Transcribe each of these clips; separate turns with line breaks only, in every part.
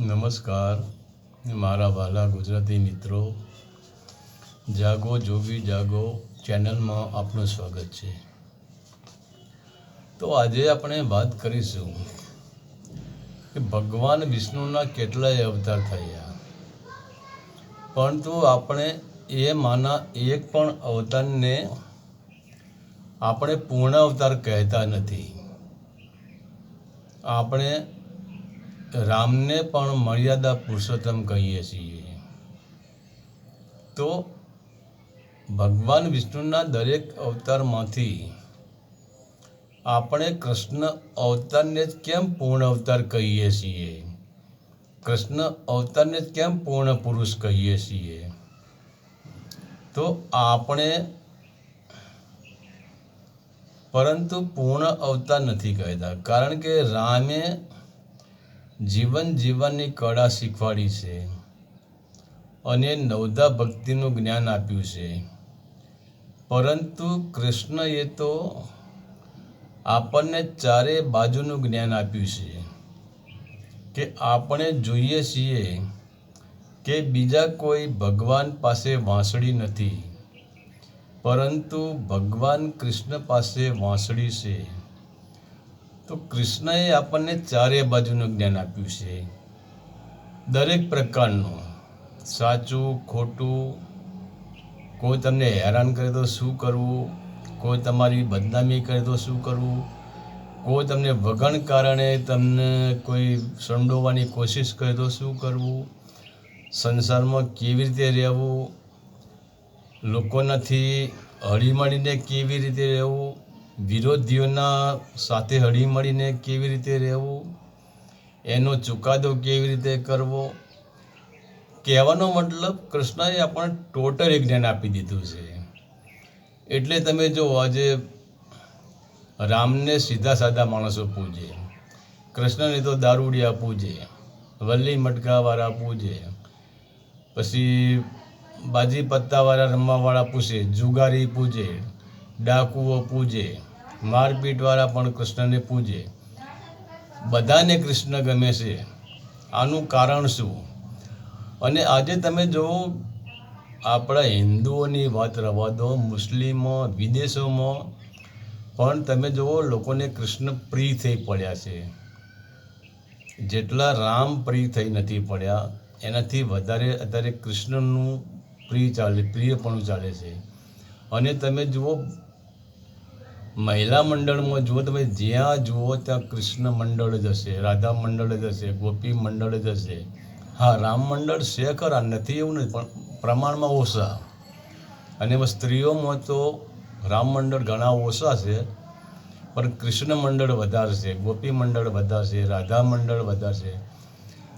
નમસ્કાર. મારા વાલા ગુજરાતી મિત્રો, જાગો, જોગી જાગો ચેનલમાં આપનું સ્વાગત છે. તો આજે આપણે વાત કરીશું કે ભગવાન વિષ્ણુના કેટલાય અવતાર થયા. પરંતુ આપણે એ માના એક પણ અવતારને આપણે પૂર્ણ અવતાર કહેતા નથી. આપણે રામને પણ મર્યાદા પુરુષોત્તમ કહીએ છીએ. તો ભગવાન વિષ્ણુના દરેક અવતારમાંથી આપણે કૃષ્ણ અવતારને જ કેમ પૂર્ણ અવતાર કહીએ છીએ? કૃષ્ણ અવતારને જ કેમ પૂર્ણ પુરુષ કહીએ છીએ? તો આપણે પરંતુ પૂર્ણ અવતાર નથી કહેતા. કારણ કે રામે જીવન જીવવાની કળા શીખવાડી છે અને નવધા ભક્તિનું જ્ઞાન આપ્યું છે. પરંતુ કૃષ્ણએ તો આપણને ચારે બાજુનું જ્ઞાન આપ્યું છે કે આપણે જોઈએ છીએ કે બીજા કોઈ ભગવાન પાસે વાંસળી નથી, પરંતુ ભગવાન કૃષ્ણ પાસે વાંસળી છે. તો કૃષ્ણએ આપણને ચારે બાજુનું જ્ઞાન આપ્યું છે. દરેક પ્રકારનું, સાચું, ખોટું, કોઈ તમને હેરાન કરે તો શું કરવું? કોઈ તમારી બદનામી કરે તો શું કરવું? કોઈ તમને વગણ કારણે તમને કોઈ સંડોવાની કોશિશ કરે તો શું કરવું? સંસારમાં કેવી રીતે રહેવું? લોકોનાથી હળીમળીને કેવી રીતે રહેવું? વિરોધીઓના સાથે હળીમળીને કેવી રીતે રહેવું? એનો ચુકાદો કેવી રીતે કરવો? કહેવાનો મતલબ કૃષ્ણએ આપણને ટોટલ જ્ઞાન આપી દીધું છે. એટલે તમે જો આજે રામને સીધા સાદા માણસો પૂજે, કૃષ્ણને તો દારૂડિયા પૂજે, વલ્લી મટકાવાળા પૂજે, પછી બાજી પત્તાવાળા રમવાવાળા પૂછે, જુગારી પૂજે ડાકુઓ પૂજે, મારપીટવાળા પણ કૃષ્ણને પૂજે. બધાને કૃષ્ણ ગમે છે. આનું કારણ શું? અને આજે તમે જુઓ આપણા હિન્દુઓની વાત રવા દો, મુસ્લિમો, વિદેશોમાં, પણ તમે જુઓ લોકોને કૃષ્ણ પ્રિય થઈ પડ્યા છે. જેટલા રામ પ્રિય થઈ નથી પડ્યા, એનાથી વધારે અત્યારે કૃષ્ણનું પ્રિય ચાલે, પ્રિયપણું ચાલે છે. અને તમે જુઓ મહિલા મંડળમાં જુઓ તમે જ્યાં જુઓ ત્યાં કૃષ્ણ મંડળ જ હશે, રાધા મંડળ જ હશે, ગોપી મંડળ જ હશે. હા, રામ મંડળ છે ખરા, નથી એવું નથી પણ પ્રમાણમાં ઓછા. અને એમાં સ્ત્રીઓમાં તો રામ મંડળ ઘણા ઓછા છે, પણ કૃષ્ણ મંડળ વધારે છે ગોપી મંડળ વધારે છે રાધા મંડળ વધારે છે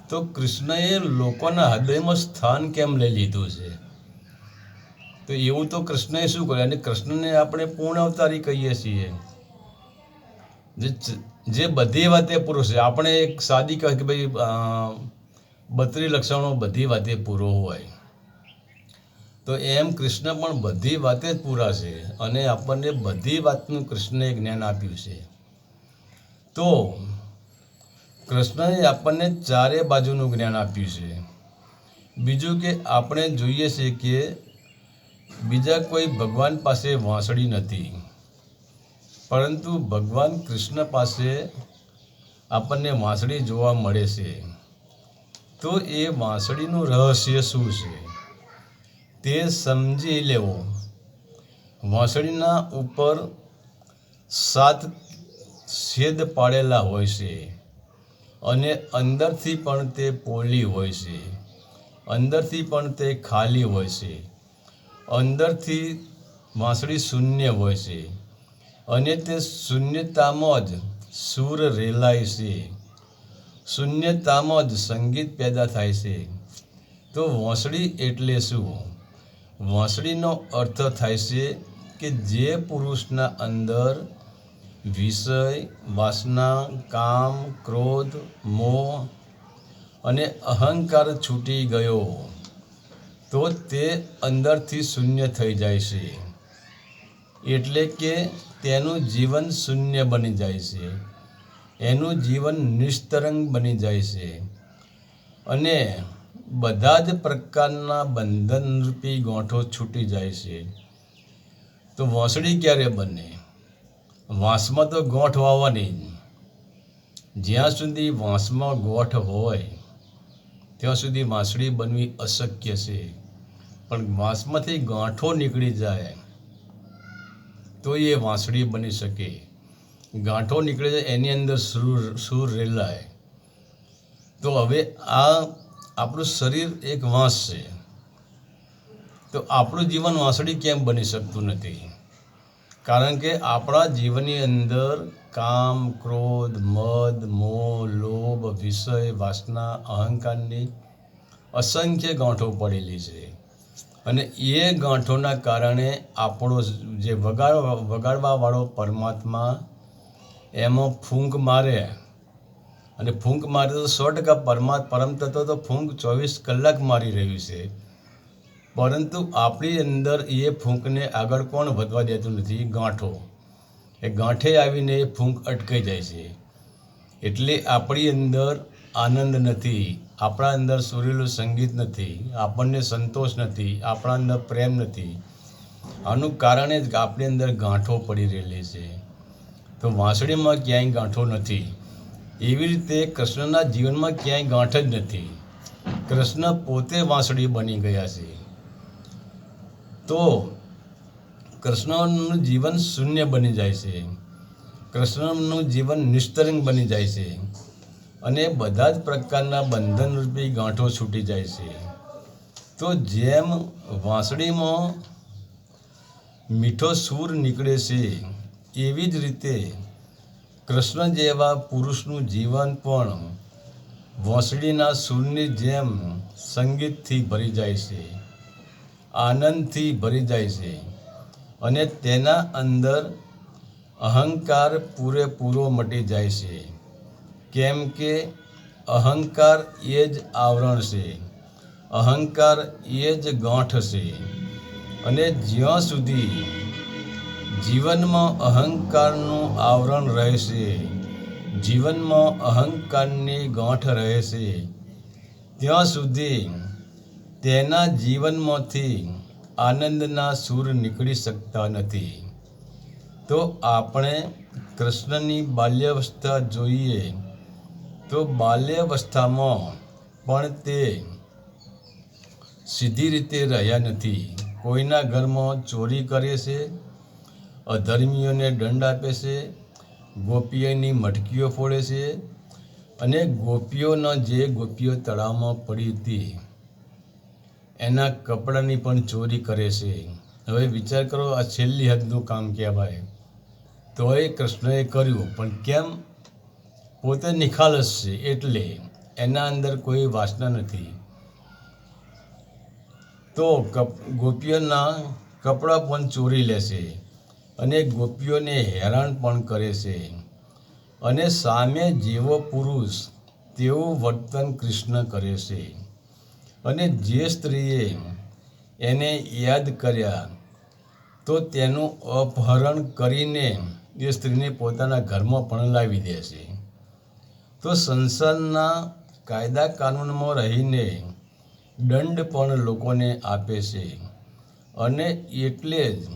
તો કૃષ્ણએ લોકોના હૃદયમાં સ્થાન કેમ લઈ લીધું છે? તો એવું તો કૃષ્ણએ શું કર્યું? અને કૃષ્ણને આપણે પૂર્ણ અવતારી કહીએ છીએ. જે બધી વાતે પુરુષ છે, આપણે એક સાદી કહે કે ભાઈ બત્રી લક્ષણો બધી વાતે પૂરો હોય. તો એમ કૃષ્ણ પણ બધી વાતે જ પૂરા છે અને આપણને બધી વાતનું કૃષ્ણએ જ્ઞાન આપ્યું છે. તો કૃષ્ણએ આપણને ચારે બાજુનું જ્ઞાન આપ્યું છે. બીજું કે આપણે જોઈએ છીએ કે બીજા કોઈ ભગવાન પાસે વાંસળી નથી. પરંતુ ભગવાન કૃષ્ણ પાસે આપણને વાંસળી જોવા મળે છે. તો એ વાંસળીનું રહસ્ય શું છે? તે સમજી લેવો. વાંસળીના ઉપર સાત છેદ પાડેલા હોય છે અને અંદરથી પણ તે પોલી હોય છે. અંદરથી પણ તે ખાલી હોય છે. અંદરથી વાંસળી શૂન્ય હોય છે. અને તે શૂન્યતામાં જ સૂર રેલાય છે. શૂન્યતામાં જ સંગીત પેદા થાય છે. તો વાંસળી એટલે શું? વાંસળીનો અર્થ થાય છે કે જે પુરુષના અંદર વિષય, વાસના, કામ, ક્રોધ, મોહ અને અહંકાર છૂટી ગયો. તો તે અંદરથી શૂન્ય થઈ જાય છે. એટલે કે તેનું જીવન શૂન્ય બની જાય છે. એનું જીવન નિસ્તરંગ બની જાય છે. અને બધા જ પ્રકારના બંધનરૂપી ગોંઠો છૂટી જાય છે. તો વાંસળી ક્યારે બને? વાંસમાં તો ગોઠ વાવવાની જ્યાં સુધી વાંસમાં ગોઠ હોય, ત્યાં સુધી વાંસળી બનવી અશક્ય છે. પણ વાંસમાંથી ગાંઠો નીકળી જાય તો એ વાંસળી બની શકે. ગાંઠો નીકળે છે, એની અંદર સૂર સૂર રેલાય. તો હવે આ આપણું શરીર એક વાંસ છે. તો આપણું જીવન વાંસળી કેમ બની શકતું નથી? કારણ કે આપણા જીવનની અંદર કામ, ક્રોધ, મદ, મોહ, લોભ, વિષય, વાસના, અહંકારની અસંખ્ય ગાંઠો પડેલી છે. અને એ ગાંઠોના કારણે આપણો જે વગાડ, વગાડવાવાળો પરમાત્મા એમાં ફૂંક મારે. અને ફૂંક મારે તો સો ટકા પરમા, પરમ તત્વ તો ફૂંક ચોવીસ કલાક મારી રહ્યું છે. પરંતુ આપણી અંદર એ ફૂંકને આગળ કોણ વધવા દેતું નથી? ગાંઠો. એ ગાંઠે આવીને એ ફૂંક અટકાઈ જાય છે. એટલે આપણી અંદર આનંદ નથી. આપણા અંદર સુરેલું સંગીત નથી, આપણને સંતોષ નથી, આપણા અંદર પ્રેમ નથી. આનું કારણે જ આપણી અંદર ગાંઠો પડી રહેલી છે. તો વાંસળીમાં ક્યાંય ગાંઠો નથી. એવી રીતે કૃષ્ણના જીવનમાં ક્યાંય ગાંઠ જ નથી. કૃષ્ણ પોતે વાંસળી બની ગયા છે. તો કૃષ્ણનું જીવન શૂન્ય બની જાય છે. કૃષ્ણનું જીવન નિસ્તરંગ બની જાય છે. અને બધા જ પ્રકારના બંધનરૂપી ગાંઠો છૂટી જાય છે. તો જેમ વાંસળીમાં મીઠો સૂર નીકળે છે, એવી જ રીતે કૃષ્ણ જેવા પુરુષનું જીવન પણ વાંસળીના સૂરની જેમ સંગીતથી ભરી જાય છે, આનંદથી ભરી જાય છે અને તેના અંદર અહંકાર પૂરેપૂરો મટી જાય છે. કેમ કે અહંકાર એ જ આવરણ છે. અહંકાર એ જ ગાંઠ છે. અને જ્યાં સુધી જીવનમાં અહંકારનું આવરણ રહેશે, જીવનમાં અહંકારની ગાંઠ રહેશે, ત્યાં સુધી તેના જીવનમાંથી આનંદના સૂર નીકળી શકતા નથી. તો આપણે કૃષ્ણની બાલ્યાવસ્થા જોઈએ. તો બાલ્યાવસ્થામાં પણ તે સીધી રીતે રહ્યા નથી. કોઈના ઘરમાં ચોરી કરે છે, અધર્મીઓને દંડ આપે છે, ગોપીઓની મટકીઓ ફોડે છે અને ગોપીઓનો જે ગોપીઓ તળાવમાં પડી હતી, એના કપડાની પણ ચોરી કરે છે. હવે વિચાર કરો આ છેલ્લી હદનું કામ કહેવાય. તોય કૃષ્ણએ કર્યું, પણ કેમ પોતે નિખાલસ છે એટલે એના અંદર કોઈ વાસના નથી. તો કપ ગોપીઓના કપડાં પણ ચોરી લેશે અને ગોપીઓને હેરાન પણ કરે છે અને સામે જેવો પુરુષ તેવું વર્તન કૃષ્ણ કરે છે અને જે સ્ત્રીએ એને યાદ કર્યા તો તેનું અપહરણ કરીને એ સ્ત્રીને પોતાના ઘરમાં પણ લાવી દે છે તો સંસારના કાયદા કાનૂનમાં રહીને દંડ પણ લોકોને આપે છે. અને એટલે જ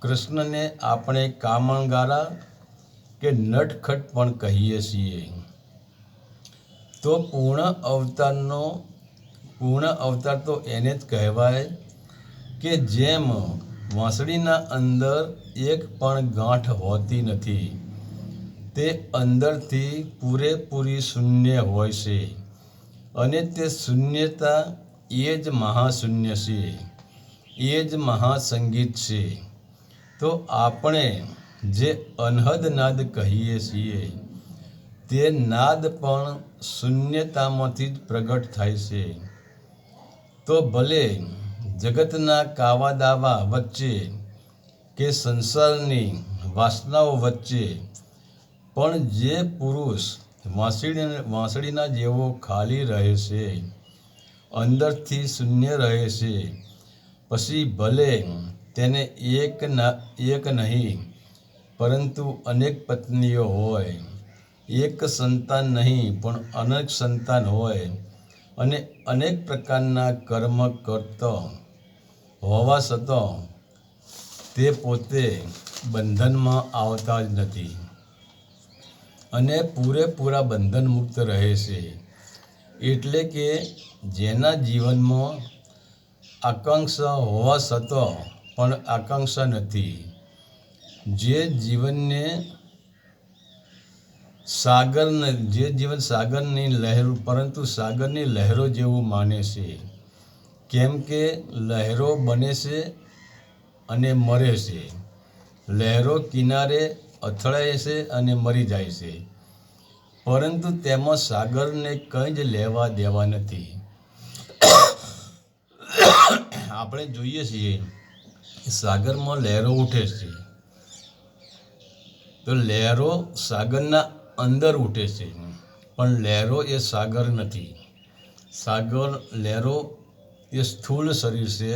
કૃષ્ણને આપણે કામણગારા કે નટખટ પણ કહીએ છીએ. તો પૂર્ણ અવતારનો, પૂર્ણ અવતાર તો એને જ કહેવાય કે જેમ વાંસળીના અંદર એક પણ ગાંઠ હોતી નથી. તે અંદરથી પૂરેપૂરી શૂન્ય હોય છે અને તે શૂન્યતા એ જ મહાશૂન્ય છે, એ જ મહાસંગીત છે. તો આપણે જે અનહદ નાદ કહીએ છીએ, તે નાદ પણ શૂન્યતામાંથી જ પ્રગટ થાય છે. તો ભલે જગતના કાવા દાવા વચ્ચે કે સંસારની વાસનાઓ વચ્ચે પણ જે પુરુષ વાંસળી વાંસળીના જેવો ખાલી રહે છે, અંદરથી શૂન્ય રહે છે, પછી ભલે તેને એક એક નહીં, પરંતુ અનેક પત્નીઓ હોય. એક સંતાન નહીં, પણ અનેક સંતાન હોય અને અનેક પ્રકારના કર્મ કરતો હોવા છતાં તે પોતે બંધનમાં આવતા જ નથી. અને પૂરેપૂરા બંધન મુક્ત રહે છે. એટલે કે જેના જીવનમાં આકાંક્ષા હોવા છતાં પણ આકાંક્ષા નથી. જે જીવનને સાગર જે જીવન સાગરની લહેર, પરંતુ સાગરની લહેરો જેવું માને છે. કેમ કે લહેરો બને છે અને મરે છે. લહેરો કિનારે અથડાય છે અને મરી જાય છે. પરંતુ તેમાં સાગરને કંઈ જ લેવા દેવા નથી. આપણે જોઈએ છીએ સાગરમાં લહેરો ઉઠે છે. તો લહેરો સાગરના અંદર ઉઠે છે. પણ લહેરો એ સાગર નથી. સાગર લહેરો એ સ્થૂળ શરીર છે,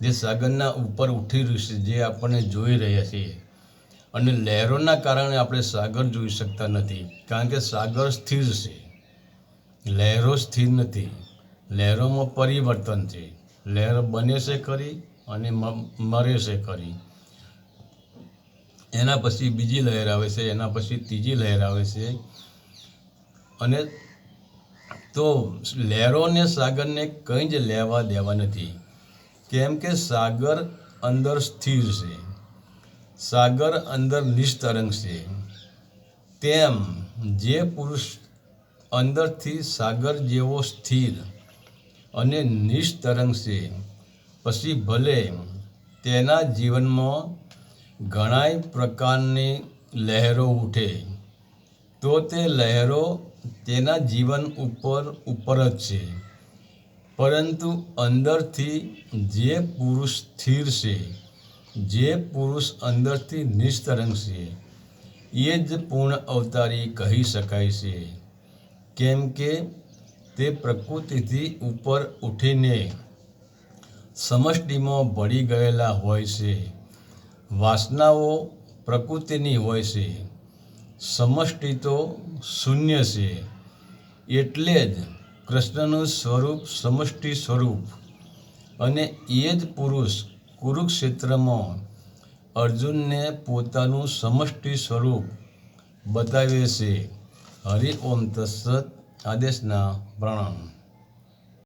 જે સાગરના ઉપર ઉઠી રહ્યું છે, જે આપણને જોઈ રહ્યા છીએ અને લહેરોના કારણે આપણે સાગર જોઈ શકતા નથી, કારણ કે સાગર સ્થિર છે. લહેરો સ્થિર નથી. લહેરોમાં પરિવર્તન છે. લહેર બને છે ખરી અને મરે છે ખરી. એના પછી બીજી લહેર આવે છે, એના પછી ત્રીજી લહેર આવે છે. અને તો લહેરોને સાગરને કંઈ જ લેવા દેવા નથી. કેમ કે સાગર અંદર સ્થિર છે. સાગર અંદર નિસ્તરંગ છે. તેમ જે પુરુષ અંદરથી સાગર જેવો સ્થિર અને નિસ્તરંગ છે, પછી ભલે તેના જીવનમાં ઘણાય પ્રકારની લહેરો ઉઠે, તો તે લહેરો તેના જીવન ઉપર ઉપર જ છે. પરંતુ અંદરથી જે પુરુષ સ્થિર છે જે પુરુષ અંદરથી નિસ્તરંગ છે, એ જ પૂર્ણ અવતારી કહી શકાય છે. કેમ કે તે પ્રકૃતિથી ઉપર ઉઠીને સમષ્ટિમાં ભળી ગયેલા હોય છે. વાસનાઓ પ્રકૃતિની હોય છે. સમષ્ટિ તો શૂન્ય છે. એટલે જ કૃષ્ણનું સ્વરૂપ સમષ્ટિ સ્વરૂપ અને એ જ પુરુષ કુરુક્ષેત્રમાં અર્જુનને પોતાનું સમષ્ટિ સ્વરૂપ બતાવે છે. હરિ ઓમ તત્સત આદેશના પ્રણામ